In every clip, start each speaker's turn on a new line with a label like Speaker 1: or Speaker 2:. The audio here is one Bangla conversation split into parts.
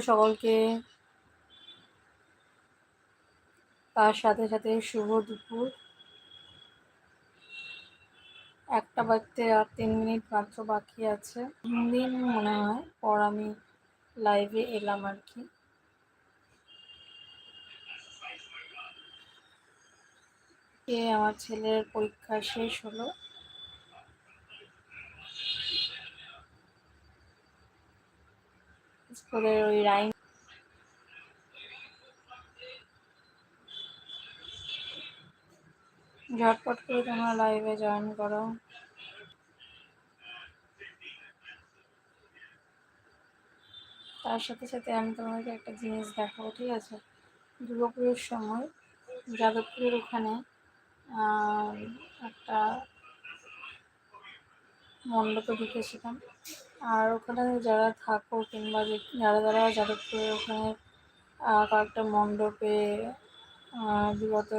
Speaker 1: সকলকে। তার সাথে সাথে শুভ দুপুর। একটা বাজতে আর তিন মিনিট মাত্র বাকি আছে। দিন মনে হয় পর আমি লাইভে এলাম আর কি। আমার ছেলের পরীক্ষা শেষ হলো। স্কুলের ওই রাইম ঝটপট করে তোমরা লাইভে জয়েন করো। তার সাথে সাথে আমি তোমাকে একটা জিনিস দেখাবো, ঠিক আছে? দুর্গাপুরের সময় যাদবপুরের ওখানে একটা মণ্ডপে ঢুকেছিলাম। আর ওখানে যারা থাকো কিংবা যারা যারা যাদবপুরের ওখানে কয়েকটা মণ্ডপে বিগত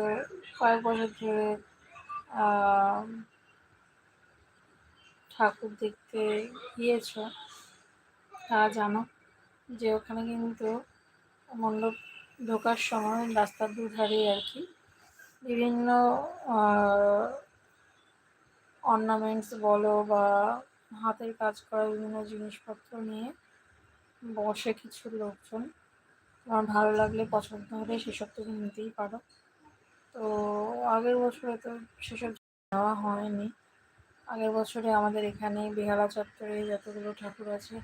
Speaker 1: কয়েক বছর ধরে ঠাকুর দেখতে গিয়েছ তা জানো যে ওখানে কিন্তু মণ্ডপ ঢোকার সময় রাস্তার দুধারে আর কি বিভিন্ন অর্নামেন্টস বলো বা হাতের কাজ করা বিভিন্ন জিনিসপত্র নিয়ে বসে কিছু লোকজন। তোমার ভালো লাগলে, পছন্দ হলে সেসব তুমি নিতেই পারো। তো আগের বছরে তো সেসব নেওয়া হয়নি। আগের বছরে আমাদের এখানে বেহালা চত্বরে যতগুলো ঠাকুর আছে,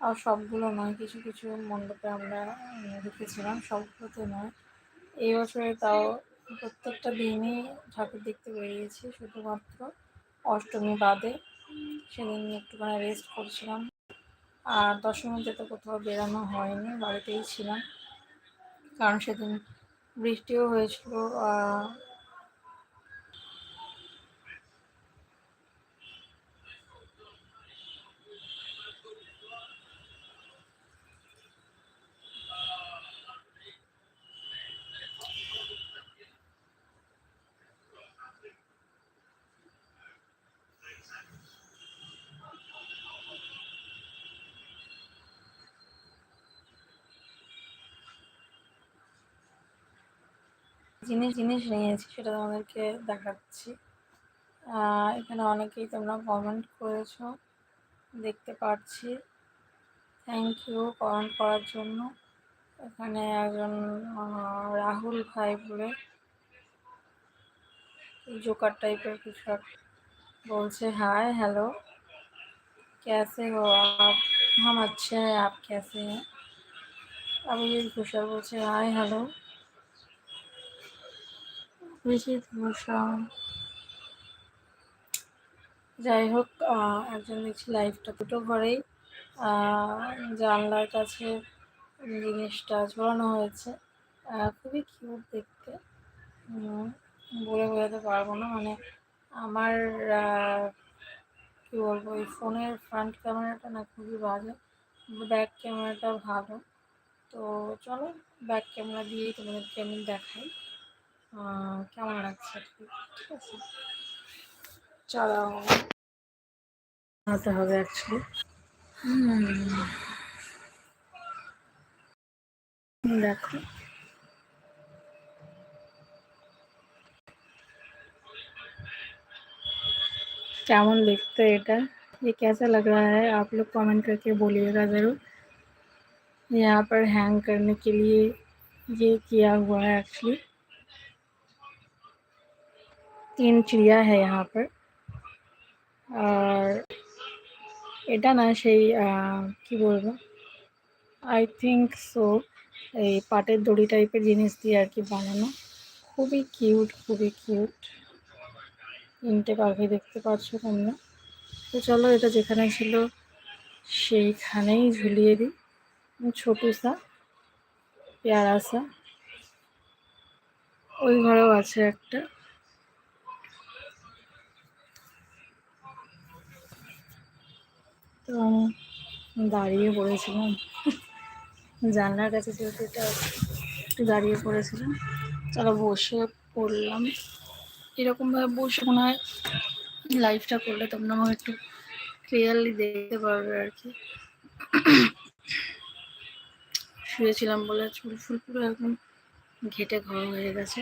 Speaker 1: আর সবগুলো নয়, কিছু কিছু মণ্ডপে আমরা দেখেছিলাম, সবগুলোতে নয়। এই বছরে তাও প্রত্যেকটা দিনই ঠাকুর দেখতে বেরিয়েছি, শুধুমাত্র অষ্টমী বাদে। সেদিন একটুখানি রেস্ট করছিলাম। আর দশমীতে তো কোথাও বেরানো হয়নি, বাড়িতেই ছিলাম। কারণ সেদিন বৃষ্টিও হয়েছিল জিনিস জিনিস নিয়েছি সেটা তোমাদেরকে দেখাচ্ছি এখানে অনেকেই তোমরা কমেন্ট করেছো দেখতে পাচ্ছি থ্যাংক ইউ কমেন্ট করার জন্য এখানে একজন রাহুল ভাই বলে জোকার টাইপের কিছু বলছে হাই হ্যালো कैसे हो आप हम अच्छे हैं आप कैसे हैं अभिजीत घोषाल বলছে হাই হ্যালো অভিজিৎ ভূষণ যাই হোক একজন দেখছি লাইফটা দুটো ঘরেই জানলার কাছে জিনিসটা ঝোলানো হয়েছে। খুবই কিউট দেখতে। বলে বোঝাতে পারব না। মানে আমার কী বলব, এই ফোনের ফ্রন্ট ক্যামেরাটা না খুবই বাজে। ব্যাক ক্যামেরাটা ভালো। তো চলো ব্যাক ক্যামেরা দিয়েই তোমাদেরকে আমি দেখাই। कम লাগছে ঠিক আছে देखते हैं ये कैसा लग रहा है? आप लोग कमेंट करके बोलिएगा ज़रूर। यहाँ पर हैंग करने के लिए ये किया हुआ है एक्चुअली तीन चिड़िया है यहाँ पर আর এটা না সেই কি বলবো আই থিঙ্ক সো এই পাটের দড়ি টাইপের জিনিস দিয়ে আর কি বানানো খুবই কিউট খুবই কিউট তিনটে পাখি দেখতে পাচ্ছ তোমরা তো চলো এটা যেখানে ছিল সেইখানেই ঝুলিয়ে দিই ছোটু সা পেয়ারা সা ওই ঘরেও আছে একটা তো আমি দাঁড়িয়ে পড়েছিলাম। জানলার কাছে যেহেতু এটা একটু দাঁড়িয়ে পড়েছিলাম, চলো বসে পড়লাম। এরকমভাবে বসে মনে হয় লাইফটা করলে তোমরা আমার একটু ক্লিয়ারলি দেখতে পারবে আর কি। শুয়েছিলাম বলে চুল ফুল পুরো একদম ঘেটে ঘর হয়ে গেছে।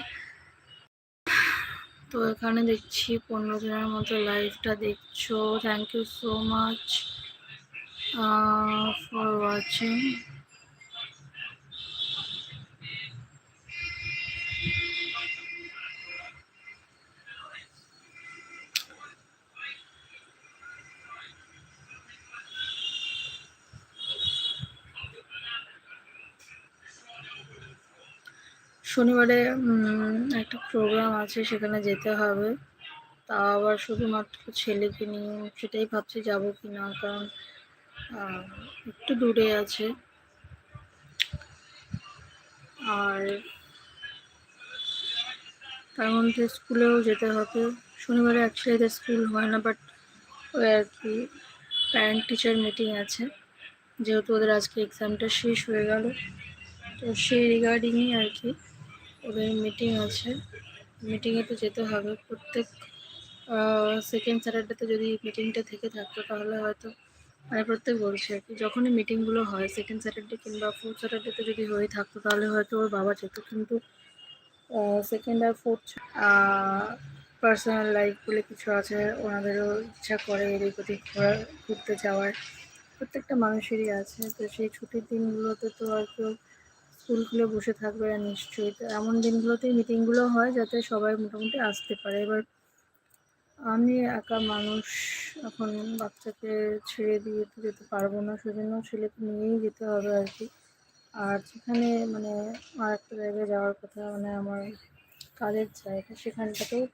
Speaker 1: তো এখানে দেখছি পনেরো জনের মতো লাইভটা দেখছ। Thank you so much for watching শনিবারে একটা প্রোগ্রাম আছে, সেখানে যেতে হবে। তা আবার শুধুমাত্র ছেলেকে নিয়ে, সেটাই ভাবছি যাব কি না কারণ একটু দূরে আছে। আর তার মধ্যে স্কুলেও যেতে হবে। শনিবারে অ্যাকচুয়ালি স্কুল হয় না বাট ওই আর কি প্যারেন্ট টিচার মিটিং আছে। যেহেতু ওদের আজকে এক্সামটা শেষ হয়ে গেল, তো সেই রিগার্ডিংই আর কি ওদের মিটিং আছে। মিটিংয়ে তো যেতে হবে। প্রত্যেক সেকেন্ড স্যাটারডেতে যদি মিটিংটা থেকে থাকতো, তাহলে হয়তো মানে প্রত্যেক বলছে আর কি যখনই মিটিংগুলো হয় সেকেন্ড স্যাটারডে কিংবা ফোর্থ স্যাটারডেতে যদি হয়ে থাকতো, তাহলে হয়তো ওর বাবা যেত। কিন্তু সেকেন্ড আর ফোর্থ পার্সোনাল লাইফ বলে কিছু আছে। ওনাদেরও ইচ্ছা করে এদিক ওদিক ঘোরা, ঘুরতে যাওয়ার। প্রত্যেকটা মানুষেরই আছে। তো সেই ছুটির দিনগুলোতে তো আর কেউ স্কুল খুলে বসে থাকবে না নিশ্চয়ই। এমন দিনগুলোতেই মিটিংগুলো হয়, যাতে সবাই মোটামুটি আসতে পারে। এবার আমি একা মানুষ, এখন বাচ্চাকে ছেড়ে দিয়ে যেতে পারব না, সেজন্য ছেলেকে নিয়েই যেতে হবে আর কি। আর যেখানে মানে আর একটা জায়গায় যাওয়ার কথা মানে আমার কাজের জায়গা, সেখানটাতেও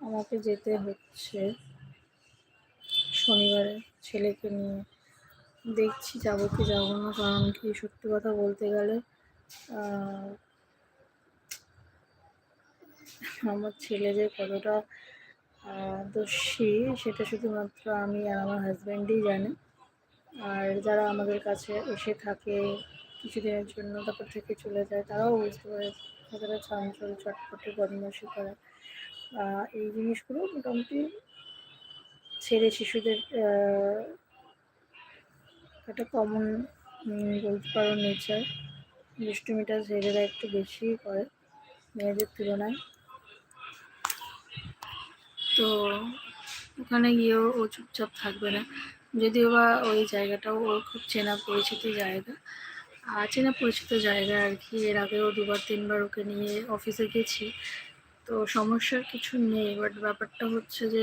Speaker 1: আমাকে যেতে হচ্ছে। শনিবারে ছেলেকে নিয়ে দেখছি, যাব কি যাব না, কারণ কি সত্যি কথা বলতে গেলে আমার ছেলে যে কতটা দোষী, সেটা শুধুমাত্র আমি আর আমার হাজব্যান্ডই জানে। আর যারা আমাদের কাছে এসে থাকে কিছুদিনের জন্য, তারপর থেকে চলে যায়, তারাও বুঝতে পারে কতটা চঞ্চল, চটপটে বদমাসি করে। এই জিনিসগুলো মোটামুটি ছেলে শিশুদের একটা কমন বলতে পারো নেচার দুষ্টুমিটা ছেলেরা একটু বেশিই করে, মেয়েদের তুলনায়। তো ওখানে গিয়েও ও চুপচাপ থাকবে না। যদিও বা ওই জায়গাটাও ওর খুব চেনা পরিচিত জায়গা। আর চেনা পরিচিত জায়গা আর কি, এর আগেও দুবার, তিনবার ওকে নিয়ে অফিসে গেছি। তো সমস্যার কিছু নেই বাট ব্যাপারটা হচ্ছে যে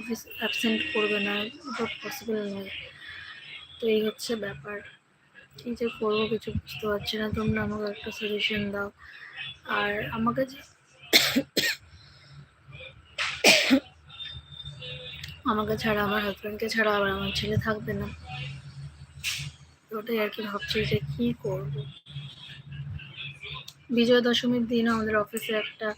Speaker 1: অফিস অ্যাবসেন্ট করবে না, এটা পসিবল নয়। তো এই হচ্ছে ব্যাপার। কী যে করব কিছু বুঝতে পারছি না, তোমরা আমাকে একটা সলিউশন দাও। আর আমাকে যে আমাকে ছাড়া, আমার হাজব্যান্ডকে ছাড়া আবার আমার ছেলে থাকবে না। ওটাই আর কি ভাবছি যে কী করব। বিজয় দশমীর দিন আমাদের অফিসে একটা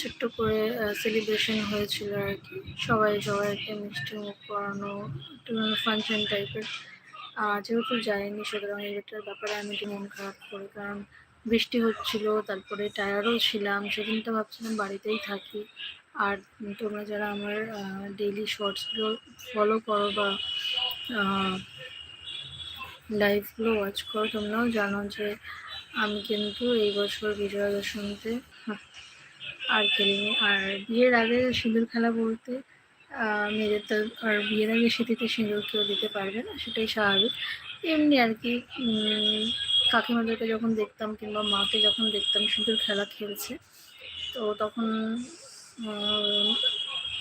Speaker 1: ছোট্ট করে সেলিব্রেশন হয়েছিল আর কি। সবাই, সবাইকে মিষ্টি মুখ করানো একটু ফাংশন টাইপের যেহেতু যায়নি সুতরাং এটার ব্যাপারে আমি একটু মন খারাপ করি। কারণ বৃষ্টি হচ্ছিল, তারপরে টায়ারও ছিলাম সেদিন তো ভাবছিলাম বাড়িতেই থাকি। আর তোমরা যারা আমার ডেইলি শর্টসগুলো ফলো করো বা লাইভগুলো ওয়াচ করো, তোমরাও জানো যে আমি কিন্তু এই বছর বিজয়া দশমীতে আর খেলিনি। আর বিয়ের আগে সিঁদুর খেলা বলতে মেয়েদের তো আর বিয়ের আগে স্মৃতিতে সিঁদুর কেউ দিতে পারবে না, সেটাই স্বাভাবিক। এমনি আর কি কাকিমাদেরকে যখন দেখতাম কিংবা মাকে যখন দেখতাম সিঁদুর খেলা খেলছে, তো তখন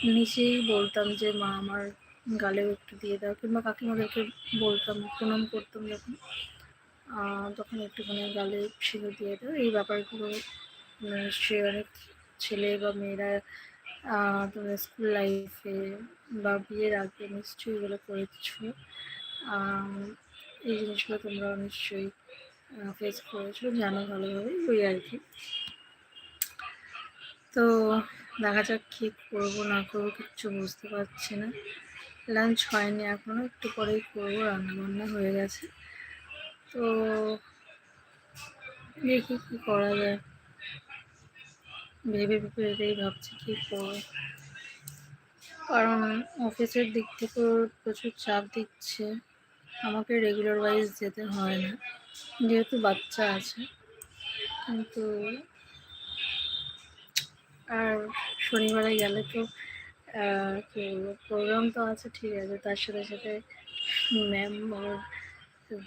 Speaker 1: নিচেই বলতাম যে, মা, আমার গালেও একটু দিয়ে দাও। কিংবা কাকিমাদেরকে বলতাম, প্রণাম করতাম যখন। তখন একটুখানি গালে সিঁদুর দিয়ে দাও। এই ব্যাপারগুলো নিশ্চয়ই অনেক ছেলে বা মেয়েরা তোমরা স্কুল লাইফে বা বিয়ের আগে নিশ্চয়ই এগুলো করেছ। এই জিনিসগুলো তোমরা নিশ্চয়ই ফেস করেছ। জানো ভালোভাবে, ওই আর কি। তো দেখা যাক কী করব, না করব, কিচ্ছু বুঝতে পারছি না। লাঞ্চ হয়নি এখনও একটু পরেই করব, রান্নাবান্না হয়ে গেছে। তো দেখি কী করা যায়। ভেবে ভেবে ভেবেই ভাবছি কী করব। কারণ অফিসের দিক থেকেও প্রচুর চাপ দিচ্ছে। আমাকে রেগুলার ওয়াইজ যেতে হয় না। যেহেতু বাচ্চা আছে, কিন্তু আর শনিবারে গেলে তো প্রোগ্রাম তো আছে, ঠিক আছে, তার সাথে সাথে ম্যাম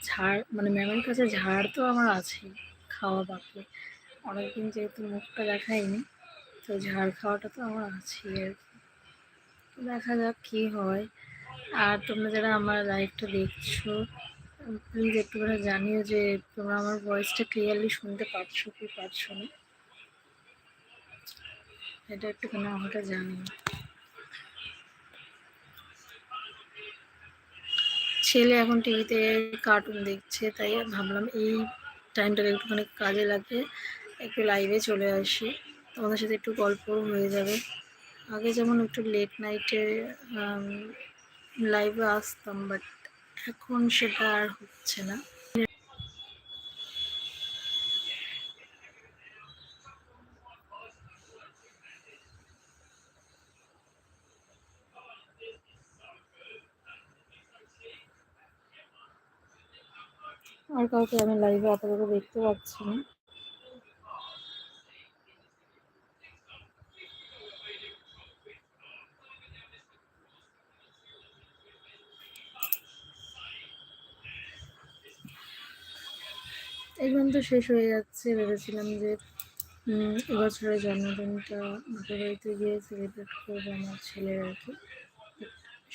Speaker 1: ঝাড় মানে ম্যামের কাছে ঝাড় তো আমার আছেই, খাওয়া বাকি। অনেকদিন যেহেতু মুখটা দেখাইনি, তো ঝাড় খাওয়াটা তো আমার আছেই আর কি। দেখা যাক কী হয়। আর তোমরা যারা আমার লাইভটা দেখছ প্লিজ একটুখানি জানিও যে তোমরা আমার ভয়েসটা ক্লিয়ারলি শুনতে পারছ কি পারছ না। এটা একটুখানি আমাকে জানি ছেলে এখন টিভিতে কার্টুন দেখছে, তাই ভাবলাম এই টাইমটাকে একটুখানি কাজে লাগে একটু লাইভে চলে আসি। তোমাদের সাথে একটু গল্পও হয়ে যাবে। আগে যেমন একটু লেট নাইটে লাইভে আসতাম বাট এখন সেটা আর হচ্ছে না আর কাউকে আমি লাইভে আপাতত দেখতে পাচ্ছি না। এগুলো তো শেষ হয়ে যাচ্ছে, ভেবেছিলাম যে এবছরের জন্মদিনটা মাকে বাড়িতে গিয়ে সেলিব্রেট করব আমার ছেলের আর কি।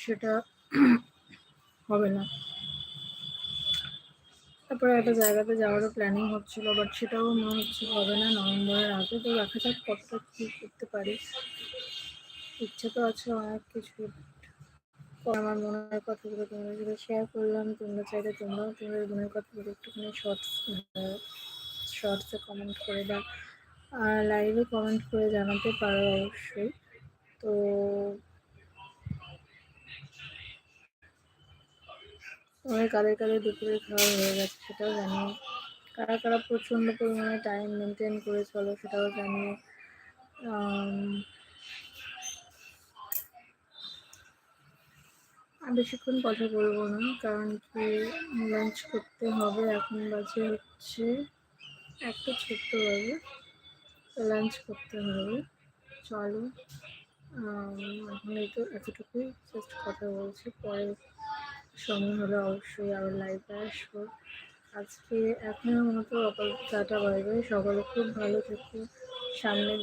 Speaker 1: সেটা হবে না। তারপরে একটা জায়গাতে যাওয়ারও প্ল্যানিং হচ্ছিল বাট সেটাও মনে হচ্ছে হবে না নভেম্বরের আগে, তো দেখা যাক কতটা কী করতে পারি। ইচ্ছে তো আছে অনেক কিছু। আমার মনের কথাগুলো তোমাদের সাথে শেয়ার করলাম। তোমরা চাইলে তোমরাও তোমাদের মনের কথাগুলো একটুখানি শর্টস শর্টসে কমেন্ট করে বা লাইভে কমেন্ট করে জানাতে পারো অবশ্যই। তো তোমাদের কাদের কাদের দুপুরের খাওয়া হয়ে গেছে সেটাও জানিও কারা কারা প্রচণ্ড পরিমাণে টাইম মেনটেন করে চলো সেটাও জানিও আর বেশিক্ষণ কথা বলব না, কারণ কি লাঞ্চ করতে হবে, এখন বাজে হচ্ছে একটা ছোট্ট বাজে। লাঞ্চ করতে হবে, চলো। এখন এই তো এতটুকুই জাস্ট কথা বলছি, পরে সময় হলে অবশ্যই আবার লাইভে আসব। আজকে এখনের মতো অপাল টাটা বাইবে সকলে খুব ভালো থেকো। সামনে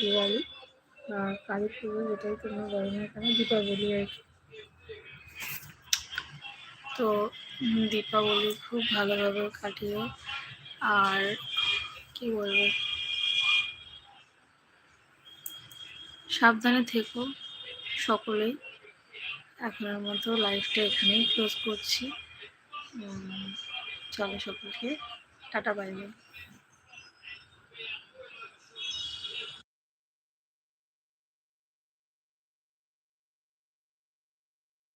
Speaker 1: দিওয়ালি বা কালী পুজো যেটাই তোমরা বলো না কেন, দীপাবলি আর কি। তো দীপাবলি খুব ভালোভাবে কাটিয়ে আর কি বলব? সাবধানে থেকো সকলেই। এখনের মতো লাইফটা এখানেই ক্লোজ করছি। চলো সকলকে টাটা বাই বাই